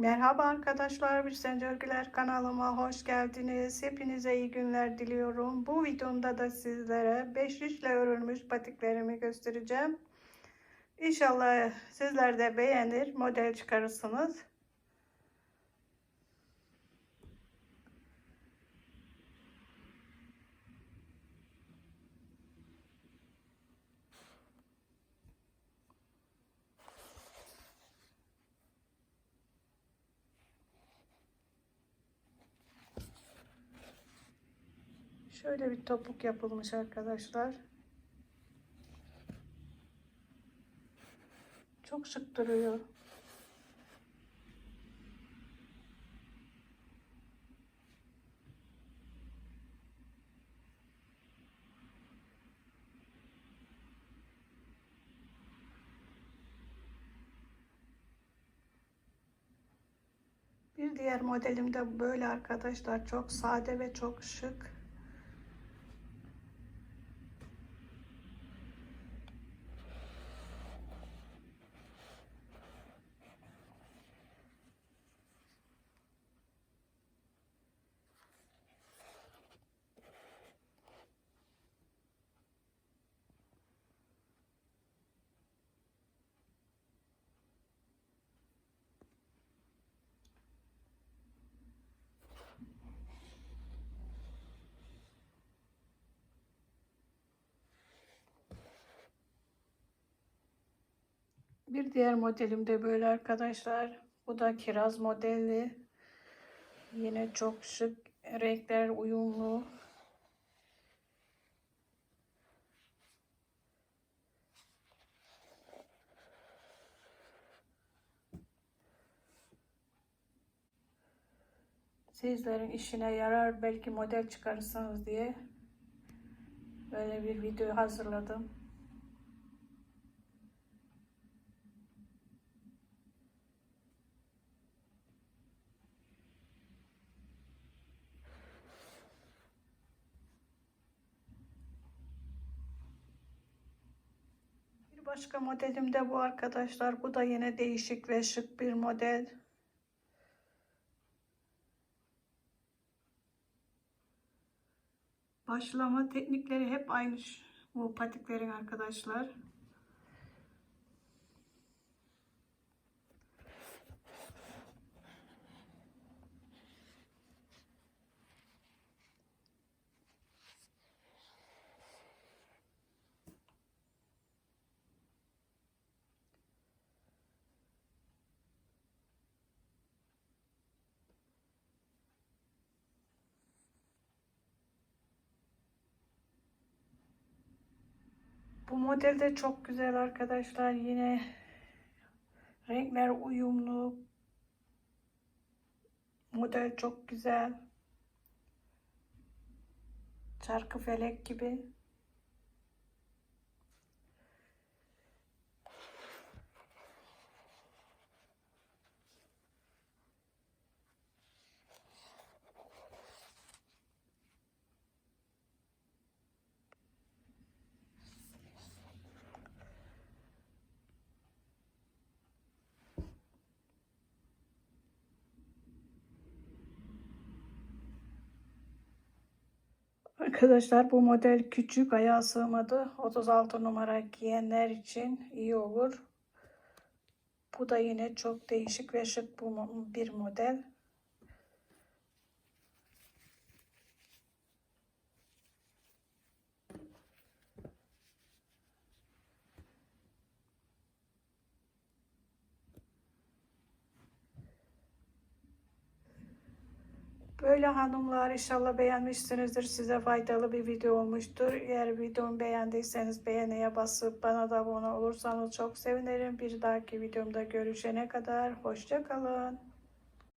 Merhaba arkadaşlar, bir Sen Örgüler kanalıma hoş geldiniz. Hepinize iyi günler diliyorum. Bu videomda da sizlere 5 ile örülmüş patiklerimi göstereceğim. İnşallah sizler de beğenir, model çıkarırsınız. Şöyle bir topuk yapılmış arkadaşlar. Çok şık duruyor. Bir diğer modelim de böyle arkadaşlar. Çok sade ve çok şık. Bir diğer modelim de böyle arkadaşlar. Bu da kiraz modeli. Yine çok şık renkler uyumlu. Sizlerin işine yarar belki model çıkarırsınız diye böyle bir video hazırladım. Başka modelim de bu arkadaşlar. Bu da yine değişik ve şık bir model. Başlama teknikleri hep aynı bu patiklerin arkadaşlar. Model de çok güzel arkadaşlar. Yine renkler uyumlu. Model çok güzel. Çarkı felek gibi. Arkadaşlar bu model küçük ayağa sığmadı. 36 numara giyenler için iyi olur. Bu da yine çok değişik ve şık bir model. Böyle hanımlar inşallah beğenmişsinizdir. Size faydalı bir video olmuştur. Eğer videomu beğendiyseniz beğeniye basıp bana da abone olursanız çok sevinirim. Bir dahaki videomda görüşene kadar hoşça kalın.